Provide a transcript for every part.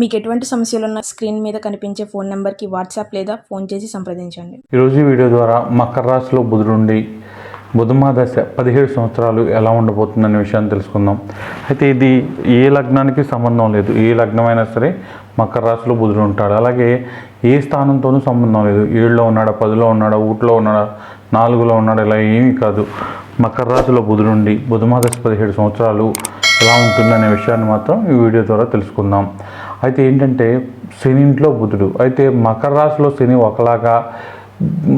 మీకు ఎటువంటి సమస్యలు ఉన్న స్క్రీన్ మీద కనిపించే ఫోన్ నెంబర్కి వాట్సాప్ లేదా ఫోన్ చేసి సంప్రదించండి. ఈరోజు వీడియో ద్వారా మకర రాశిలో బుధుడుండి బుధమా దశ పదిహేడు సంవత్సరాలు ఎలా ఉండబోతుందనే విషయాన్ని తెలుసుకుందాం. అయితే ఇది ఏ లగ్నానికి సంబంధం లేదు. ఏ లగ్నమైనా సరే మకర రాశిలో బుధుడు ఉంటాడు. అలాగే ఏ స్థానంతోనూ సంబంధం లేదు. ఏడులో ఉన్నాడా పదిలో ఉన్నాడా ఊటిలో ఉన్నాడా నాలుగులో ఉన్నాడా ఇలా ఏమీ కాదు. మకర రాశిలో బుధుడుండి బుధమా దశ పదిహేడు సంవత్సరాలు ఎలా ఉంటుందనే విషయాన్ని మాత్రం ఈ వీడియో ద్వారా తెలుసుకుందాం. అయితే ఏంటంటే శని ఇంట్లో బుధుడు. అయితే మకర రాశిలో శని ఒకలాగా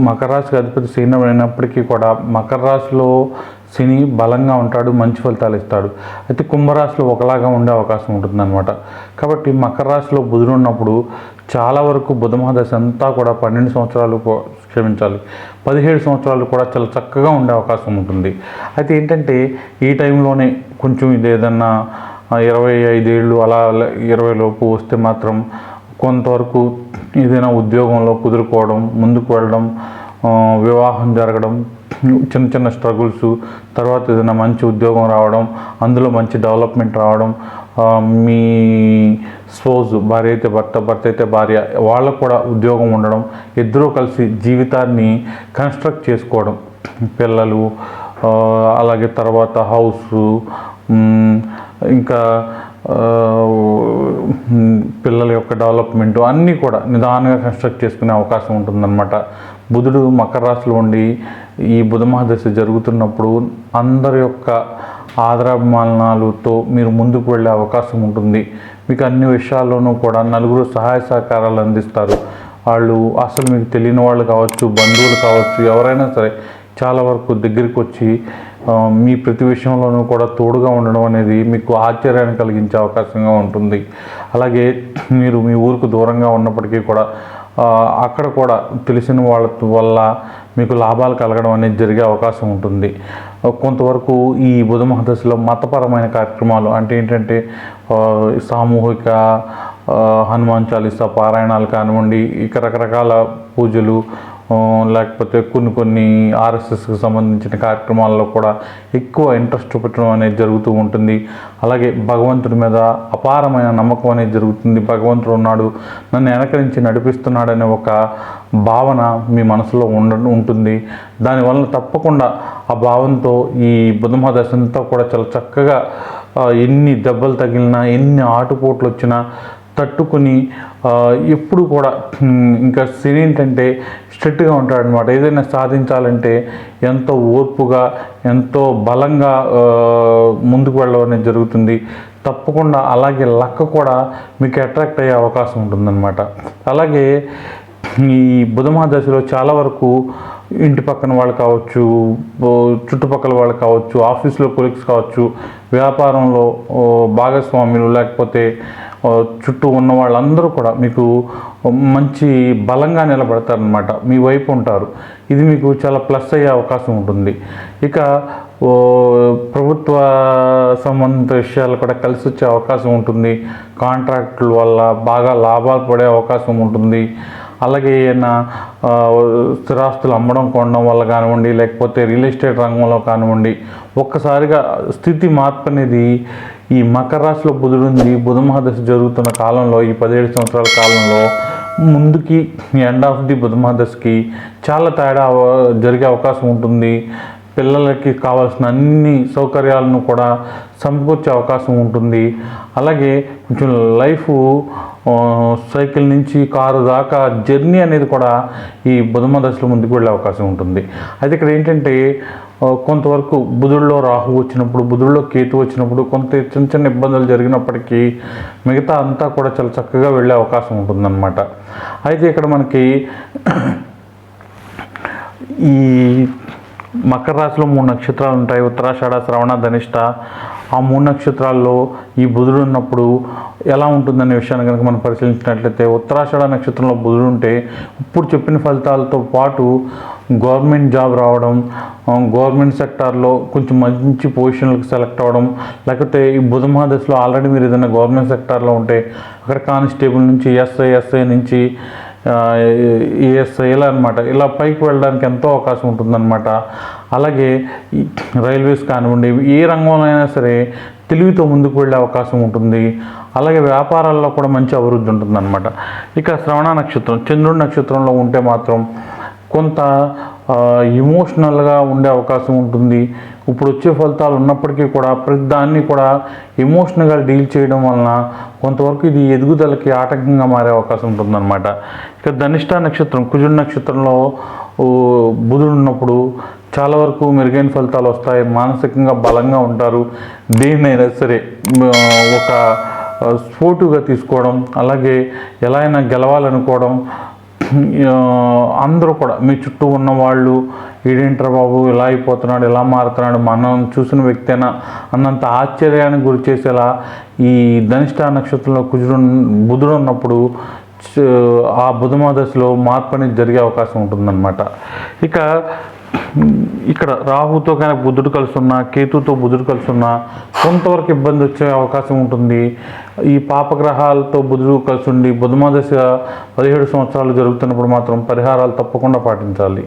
మకర రాశికి అధిపతి శని అయినప్పటికీ కూడా మకర రాశిలో శని బలంగా ఉంటాడు మంచి ఫలితాలు ఇస్తాడు. అయితే కుంభరాశిలో ఒకలాగా ఉండే అవకాశం ఉంటుందన్నమాట. కాబట్టి మకర రాశిలో బుధుడు ఉన్నప్పుడు చాలా వరకు బుధమహాదశ అంతా కూడా పన్నెండు సంవత్సరాలు క్షమించాలి. పదిహేడు సంవత్సరాలు కూడా చాలా చక్కగా ఉండే అవకాశం ఉంటుంది. అయితే ఏంటంటే ఈ టైంలోనే కొంచెం ఇది ఏదన్నా ఇరవై ఐదేళ్ళు అలా ఇరవై లోపు వస్తే మాత్రం కొంతవరకు ఏదైనా ఉద్యోగంలో కుదురుకోవడం ముందుకు వెళ్ళడం వివాహం జరగడం చిన్న చిన్న స్ట్రగుల్స్ తర్వాత ఏదైనా మంచి ఉద్యోగం రావడం అందులో మంచి డెవలప్మెంట్ రావడం మీ స్పోజ్ భార్య అయితే భర్త భర్త అయితే భార్య వాళ్ళకు కూడా ఉద్యోగం ఉండడం ఇద్దరూ కలిసి జీవితాన్ని కన్స్ట్రక్ట్ చేసుకోవడం పిల్లలు అలాగే తర్వాత హౌస్ ఇంకా పిల్లల యొక్క డెవలప్మెంట్ అన్నీ కూడా నిదానంగా కన్స్ట్రక్ట్ చేసుకునే అవకాశం ఉంటుందన్నమాట. బుధుడు మకర రాశిలో ఉండి ఈ బుధమహాదశ జరుగుతున్నప్పుడు అందరి యొక్క ఆదరాభిమానాలతో మీరు ముందుకు వెళ్ళే అవకాశం ఉంటుంది. మీకు అన్ని విషయాల్లోనూ కూడా నలుగురు సహాయ సహకారాలు అందిస్తారు. వాళ్ళు అసలు మీకు తెలియని వాళ్ళు కావచ్చు బంధువులు కావచ్చు ఎవరైనా సరే చాలా వరకు దగ్గరికి వచ్చి మీ ప్రతి విషయంలోనూ కూడా తోడుగా ఉండడం అనేది మీకు ఆశ్చర్యాన్ని కలిగించే అవకాశంగా ఉంటుంది. అలాగే మీరు మీ ఊరికి దూరంగా ఉన్నప్పటికీ కూడా అక్కడ కూడా తెలిసిన వాళ్ళ వల్ల మీకు లాభాలు కలగడం అనేది జరిగే అవకాశం ఉంటుంది. కొంతవరకు ఈ బుధ మహదశలో మతపరమైన కార్యక్రమాలు అంటే ఏంటంటే సామూహిక హనుమాన్ చాలీసా పారాయణాలు కానివ్వండి ఇక రకరకాల పూజలు లేకపోతే కొన్ని కొన్ని ఆర్ఎస్ఎస్కి సంబంధించిన కార్యక్రమాల్లో కూడా ఎక్కువ ఇంట్రెస్ట్ చూపించడం అనేది జరుగుతూ ఉంటుంది. అలాగే భగవంతుడి మీద అపారమైన నమ్మకం అనేది జరుగుతుంది. భగవంతుడు ఉన్నాడు నన్ను వెనకరించి నడిపిస్తున్నాడనే ఒక భావన మీ మనసులో ఉండ ఉంటుంది. దానివల్ల తప్పకుండా ఆ భావంతో ఈ బుధమ దశంతో కూడా చాలా చక్కగా ఎన్ని దెబ్బలు తగిలినా ఎన్ని ఆటుపోట్లు వచ్చినా తట్టుకుని ఎప్పుడు కూడా ఇంకా సిరి ఏంటంటే స్ట్రిక్ట్గా ఉంటాడనమాట ఏదైనా సాధించాలంటే ఎంతో ఓర్పుగా ఎంతో బలంగా ముందుకు వెళ్ళడం అనేది జరుగుతుంది. తప్పకుండా అలాగే లక్క కూడా మీకు అట్రాక్ట్ అయ్యే అవకాశం ఉంటుందన్నమాట. అలాగే ఈ బుధమా దశలో చాలా వరకు ఇంటి పక్కన వాళ్ళు కావచ్చు చుట్టుపక్కల వాళ్ళు కావచ్చు ఆఫీస్లో కొలీగ్స్ కావచ్చు వ్యాపారంలో ఓ భాగస్వాములు లేకపోతే చుట్టూ ఉన్న వాళ్ళందరూ కూడా మీకు మంచి బలంగా నిలబడతారనమాట మీ వైపు ఉంటారు. ఇది మీకు చాలా ప్లస్ అయ్యే అవకాశం ఉంటుంది. ఇక ఓ ప్రభుత్వ సంబంధిత విషయాలు కూడా కలిసి వచ్చే అవకాశం ఉంటుంది. కాంట్రాక్టుల వల్ల బాగా లాభాలు పడే అవకాశం ఉంటుంది. అలాగే ఏమైనా స్థిరాస్తులు అమ్మడం కొనడం వల్ల కానివ్వండి లేకపోతే రియల్ ఎస్టేట్ రంగంలో కానివ్వండి ఒక్కసారిగా స్థితి మార్పు అనేది ఈ మకర రాశిలో బుధుడుంది బుధ మహాదశ జరుగుతున్న కాలంలో ఈ పదిహేడు సంవత్సరాల కాలంలో ముందుకి ఎండ్ ఆఫ్ ది బుధ మహాదశకి చాలా తేడా అవ- జరిగే అవకాశం ఉంటుంది. పిల్లలకి కావాల్సిన అన్ని సౌకర్యాలను కూడా సమకూర్చే అవకాశం ఉంటుంది. అలాగే కొంచెం లైఫ్ సైకిల్ నుంచి కారు దాకా జర్నీ అనేది కూడా ఈ బుధమ దశలో ముందుకు వెళ్ళే అవకాశం ఉంటుంది. అయితే ఇక్కడ ఏంటంటే కొంతవరకు బుధుడిలో రాహు వచ్చినప్పుడు బుధుడిలో కేతు వచ్చినప్పుడు కొంత చిన్న చిన్న ఇబ్బందులు జరిగినప్పటికీ మిగతా అంతా కూడా చాలా చక్కగా వెళ్ళే అవకాశం ఉంటుందన్నమాట. అయితే ఇక్కడ మనకి ఈ మకర రాశిలో మూడు నక్షత్రాలు ఉంటాయి. ఉత్తరాషాఢ శ్రవణ ధనిష్ట. ఆ మూడు నక్షత్రాల్లో ఈ బుధుడు ఉన్నప్పుడు ఎలా ఉంటుందనే విషయాన్ని కనుక మనం పరిశీలించినట్లయితే ఉత్తరాషాఢ నక్షత్రంలో బుధుడు ఉంటే ఇప్పుడు చెప్పిన ఫలితాలతో పాటు గవర్నమెంట్ జాబ్ రావడం గవర్నమెంట్ సెక్టార్లో కొంచెం మంచి పొజిషన్లకు సెలెక్ట్ అవ్వడం లేకపోతే ఈ బుధ దశలో ఆల్రెడీ మీరు ఏదైనా గవర్నమెంట్ సెక్టార్లో ఉంటే అక్కడ కానిస్టేబుల్ నుంచి ఎస్ఐ ఎస్ఐ నుంచి ఏఎస్ఐలు అనమాట ఇలా పైకి వెళ్ళడానికి ఎంతో అవకాశం ఉంటుందన్నమాట. అలాగే రైల్వేస్ కానివ్వండి ఏ రంగంలో అయినా సరే తెలివితో ముందుకు వెళ్ళే అవకాశం ఉంటుంది. అలాగే వ్యాపారాల్లో కూడా మంచి అభివృద్ధి ఉంటుందన్నమాట. ఇక శ్రవణ నక్షత్రం చంద్రుడి నక్షత్రంలో ఉంటే మాత్రం కొంత ఇమోషనల్గా ఉండే అవకాశం ఉంటుంది. ఇప్పుడు వచ్చే ఫలితాలు ఉన్నప్పటికీ కూడా ప్రతి దాన్ని కూడా ఎమోషనల్గా డీల్ చేయడం వలన కొంతవరకు ఇది ఎదుగుదలకి ఆటంకంగా మారే అవకాశం ఉంటుందన్నమాట. ఇక ధనిష్ట నక్షత్రం కుజుడు నక్షత్రంలో బుధుడు ఉన్నప్పుడు చాలా వరకు మెరుగైన ఫలితాలు వస్తాయి. మానసికంగా బలంగా ఉంటారు. దేన్నైనా సరే ఒక స్పోర్టివ్గా తీసుకోవడం అలాగే ఎలా అయినా గెలవాలనుకోవడం అందరూ కూడా మీ చుట్టూ ఉన్న వాళ్ళు బాబు ఇలా అయిపోతున్నాడు ఇలా మారుతున్నాడు మనం చూసిన వ్యక్తేనా? అన్నంత ఆశ్చర్యానికి గురి చేసేలా ఈ ధనిష్ట నక్షత్రంలో కుజుడు బుధుడు ఉన్నప్పుడు ఆ బుధమా దశలో మార్పు అనేది జరిగే అవకాశం ఉంటుందన్నమాట. ఇక ఇక్కడ రాహుతో కానీ బుద్ధుడు కలుస్తున్నా కేతుతో బుధుడు కలుస్తున్నా కొంతవరకు ఇబ్బంది వచ్చే అవకాశం ఉంటుంది. ఈ పాపగ్రహాలతో బుధుడు కలిసి ఉండి బుధమా దశ పదిహేడు సంవత్సరాలు జరుగుతున్నప్పుడు మాత్రం పరిహారాలు తప్పకుండా పాటించాలి.